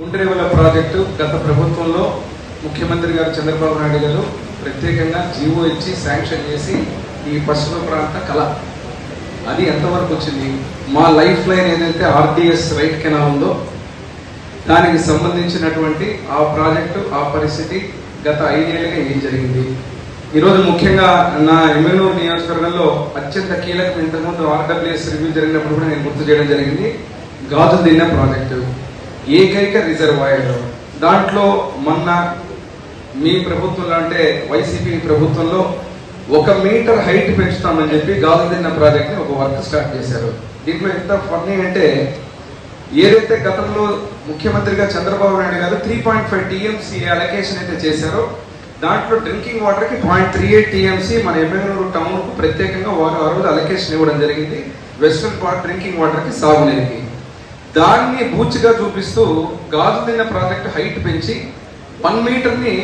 Gundrevula project గత ప్రభుత్వంలో ముఖ్యమంత్రి గారు చంద్రబాబు నాయుడు గారు ప్రత్యేకంగా జీవో ఇచ్చి శాంక్షన్ చేసి ఈ పశ్చిమ ప్రాంత కళ. అది ఎంతవరకు వచ్చింది? మా లైఫ్ లైన్ ఏదైతే ఆర్టీఎస్ రైట్ కెనా ఉందో దానికి సంబంధించినటువంటి ఆ ప్రాజెక్టు ఆ పరిస్థితి గత ఐదేళ్ళుగా ఏం జరిగింది? ఈరోజు ముఖ్యంగా నా ఎమ్మెల్యూ నియోజకవర్గంలో అత్యంత కీలకం ఇంతకుముందు ఆర్డబ్ల్యూఎస్ రివ్యూ జరిగినప్పుడు కూడా నేను గుర్తు చేయడం జరిగింది. గాజు దిన్న ప్రాజెక్టు. ఏకైక రిజర్వాయర్ దాంట్లో మొన్న మీ ప్రభుత్వంలో అంటే వైసీపీ ప్రభుత్వంలో ఒక మీటర్ హైట్ పెంచుతామని చెప్పి గాజు ప్రాజెక్ట్ని ఒక వర్క్ స్టార్ట్ చేశారు. దీంట్లో ఎంత ఫన్నీ అంటే ఏదైతే గతంలో ముఖ్యమంత్రిగా చంద్రబాబు నాయుడు గారు three point five TMC allocation అయితే చేశారో దాంట్లో డ్రింకింగ్ వాటర్కి పాయింట్ త్రీ ఎయిట్ టీఎంసీ మన ఎమ్మెల్యేలు టౌన్కు ప్రత్యేకంగా వారం ఆ రోజు అలొకేషన్ ఇవ్వడం జరిగింది. వెస్ట్రన్ పార్ట్ డ్రింకింగ్ వాటర్కి సాగునీరుకి. దాన్ని బూచిగా చూపిస్తూ గాజు తిన్న ప్రాజెక్ట్ హైట్ పెంచి one మీటర్ని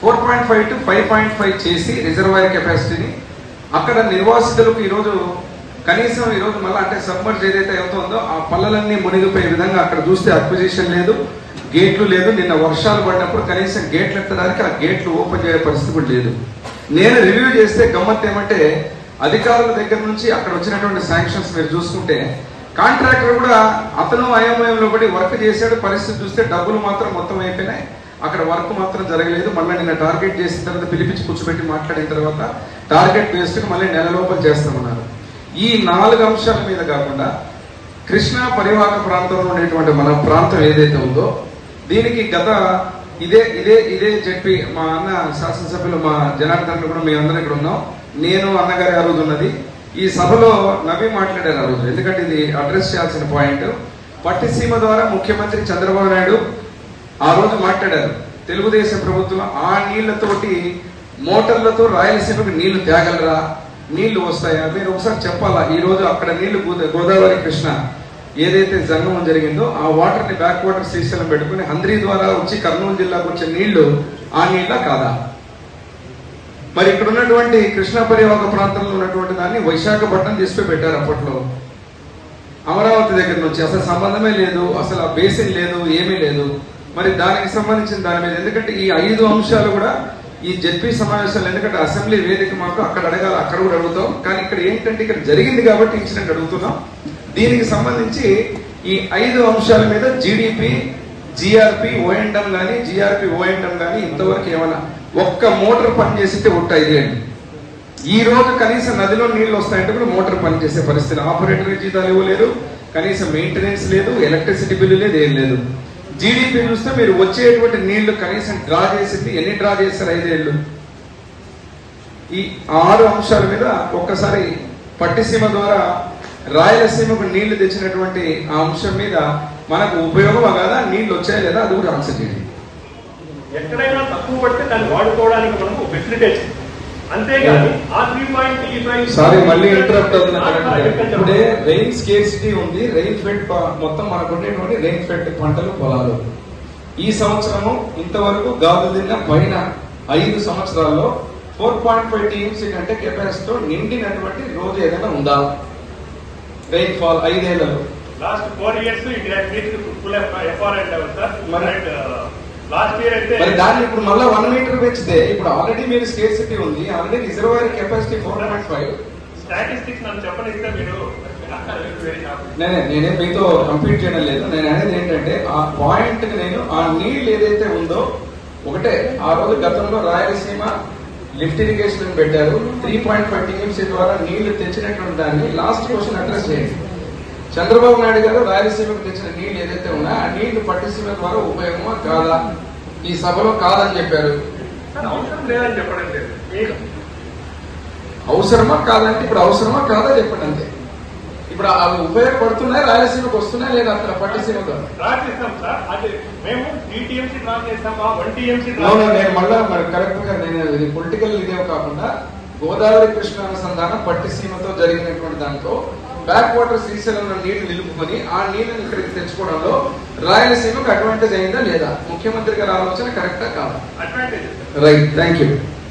four point five to five point five చేసి రిజర్వాయర్ కెపాసిటీని అక్కడ నిర్వాసితులకు ఈరోజు కనీసం ఈరోజు మళ్ళీ అంటే సబ్మర్జ్ ఏదైతే అవుతుందో ఆ పల్లలన్నీ మునిగిపోయే విధంగా అక్కడ చూస్తే అక్విజిషన్ లేదు గేట్లు లేదు. నిన్న వర్షాలు పడినప్పుడు కనీసం గేట్లు ఎత్తడానికి ఆ గేట్లు ఓపెన్ చేయ పరిస్థితి కూడా లేదు. నేను రివ్యూ చేస్తే గమ్మత్ ఏమంటే అధికారుల దగ్గర నుంచి అక్కడ వచ్చినటువంటి శాంక్షన్స్ మీరు చూసుకుంటే కాంట్రాక్టర్ కూడా అతను అయోమయంలో పడి వర్క్ చేశాడు. పరిస్థితి చూస్తే డబ్బులు మాత్రం మొత్తం అయిపోయినాయి. అక్కడ వర్క్ మాత్రం జరగలేదు. మళ్ళీ నిన్న టార్గెట్ చేసిన తర్వాత పిలిపించి కూర్చోబెట్టి మాట్లాడిన తర్వాత టార్గెట్ వేసుకుని మళ్ళీ నెల లోపల చేస్తామన్నారు. ఈ నాలుగు అంశాల మీద కాకుండా కృష్ణా పరివాహక ప్రాంతంలో ఉండేటువంటి మన ప్రాంతం ఏదైతే ఉందో దీనికి గత ఇదే ఇదే ఇదే చెప్పి మా అన్న శాసనసభ్యులు మా జనార్దన్ కూడా మేమందరం ఇక్కడ ఉన్నాం. నేను అన్నగారి ఆ రోజు ఉన్నది. ఈ సభలో నవి మాట్లాడారు ఆ రోజు. ఎందుకంటే ఇది అడ్రస్ చేయాల్సిన పాయింట్ పట్టిసీమ ద్వారా ముఖ్యమంత్రి చంద్రబాబు నాయుడు ఆ రోజు మాట్లాడారు. తెలుగుదేశం ప్రభుత్వం ఆ నీళ్ళతోటి మోటార్లతో రాయలసీమకు నీళ్ళు తేగలరా? నీళ్ళు వస్తాయా? మీరు ఒకసారి చెప్పాలా? ఈ రోజు అక్కడ నీళ్ళు గోదావరి కృష్ణ ఏదైతే జంగమం జరిగిందో ఆ వాటర్ని బ్యాక్ వాటర్ శ్రీశైలం పెట్టుకుని హంద్రీ ద్వారా వచ్చి కర్నూలు జిల్లాకు వచ్చే నీళ్ళు ఆ నీళ్ళ కాదా? మరి ఇక్కడ ఉన్నటువంటి కృష్ణా పరివాహక ప్రాంతంలో ఉన్నటువంటి దాన్ని విశాఖపట్నం తీసుకుని పెట్టారు అప్పట్లో. అమరావతి దగ్గర నుంచి. అసలు సంబంధమే లేదు. అసలు ఆ బేసిన్ లేదు. ఏమీ లేదు. మరి దానికి సంబంధించిన దాని మీద ఎందుకంటే ఈ ఐదు అంశాలు కూడా ఈ జడ్పీ సమావేశాలు ఎందుకంటే అసెంబ్లీ వేదిక మాకు అక్కడ అడగాలి. అక్కడ కూడా అడుగుతాం. కానీ ఇక్కడ ఏంటంటే ఇక్కడ జరిగింది కాబట్టి ఇన్సిడెంట్ అడుగుతున్నాం. దీనికి సంబంధించి ఈ ఐదు అంశాల మీద జీడిపి జిఆర్పి ఓఎండం కానీ జిఆర్పి ఓఎండం కానీ ఇంతవరకు ఏమైనా ఒక్క మోటార్ పని చేసితే ఒట్టు ఈ రోజు కనీసం నదిలో నీళ్ళు వస్తాయంటే కూడా మోటార్ పనిచేసే పరిస్థితి ఆపరేటర్ జీతాలు ఇవ్వలేదు కనీసం మెయింటెనెన్స్ లేదు ఎలక్ట్రిసిటీ బిల్లు లేదు ఏం లేదు. జీడిపి చూస్తే మీరు వచ్చేటువంటి నీళ్ళు కనీసం డ్రా చేసింది ఎన్ని డ్రా చేస్తారు ఐదేళ్ళు? ఈ ఆరు అంశాల మీద ఒక్కసారి పట్టిసీమ ద్వారా రాయలసీమకు నీళ్ళు తెచ్చినటువంటి ఆ అంశం మీద మనకు ఉపయోగమా కదా? నీళ్ళు వచ్చాయా లేదా? అది కూడా ఆన్సర్ చేయండి ఎక్కడైనా తక్కువ పడితే దాన్ని వాడుకోవడానికి మనకు ఫెసిలిటేషన్ అంతేగాని ఆ త్రీ పాయింట్ సారీ మళ్ళీ ఇంటరప్ట్ అవుతున్నా రెయిన్ స్కేర్సిటీ ఉంది. రెయిన్ ఫెడ్ మొత్తం మనకు ఉండేటువంటి రెయిన్ ఫెడ్ పంటలు పొలాలు. ఈ సంవత్సరము ఇంతవరకు గాదు తిన్న పైన ఐదు సంవత్సరాల్లో ఫోర్ పాయింట్ ఫైవ్ టీఎంసీ కంటే కెపాసిటీతో నిండినటువంటి రోజు ఏదైనా ఉందా? Rainfall ఐదేళ్ళలో. Last four years it has reached full FRI level sir and last year అయితే మరి దాన్ని ఇప్పుడు మళ్ళీ వన్ మీటర్ పెంచితే ఇప్పుడు ఆల్రెడీ మీరు స్కేర్సిటీ ఉంది already reservoir capacity four point five statistics నన్ను చెప్పనిస్తే మీరు నేనే నేనే మీతో కంప్లీట్ చేయడం లేదు. నేను అనేది ఏంటంటే ఆ పాయింట్ నేను ఆ నీళ్ళు ఏదైతే ఉందో ఒకటే ఆ రోజు గతంలో రాయలసీమ లిఫ్ట్ ఇరిగేషన్ పెట్టారు. త్రీ పాయింట్ ఫైవ్ టీఎంసీ ద్వారా నీళ్ళు తెచ్చినటువంటి దాన్ని లాస్ట్ క్వశ్చన్ అడ్రస్ చేయండి. చంద్రబాబు నాయుడు గారు రాయలసీమకు తెచ్చిన నీళ్ళు ఏదైతే ఉన్నాయో ఆ నీళ్ళు పట్టిసీమ ద్వారా ఉపయోగమా కాదా? ఈ సభలో కాదని చెప్పారు. అవసరమా కాదంటే ఇప్పుడు అవసరమా కాదా చెప్పండి అంతే. ఇప్పుడు అవి ఉపయోగపడుతున్నాయి రాయలసీమకు వస్తున్నాయి లేదా అక్కడ పట్టిసీమ ద్వారా? డ్రా చేస్తాం సార్. అది మేము త్రీ టీఎంసీ డ్రా చేస్తామా వన్ టీఎంసీ అవును నేను మళ్ళా మరి కరెక్ట్గా నేను ఇది పొలిటికల్ ఇదే కాకుండా గోదావరి కృష్ణ అనుసంధానం పట్టిసీమతో జరిగినటువంటి దాంట్లో బ్యాక్ వాటర్ శ్రీశైలంలో నీళ్ళు నిలుపుకొని ఆ నీళ్ళని ఇక్కడికి తెచ్చుకోవడంలో రాయలసీమకు అడ్వాంటేజ్ అయిందా లేదా? ముఖ్యమంత్రి గారి ఆలోచన కరెక్టా కాదా? Advantage right thank you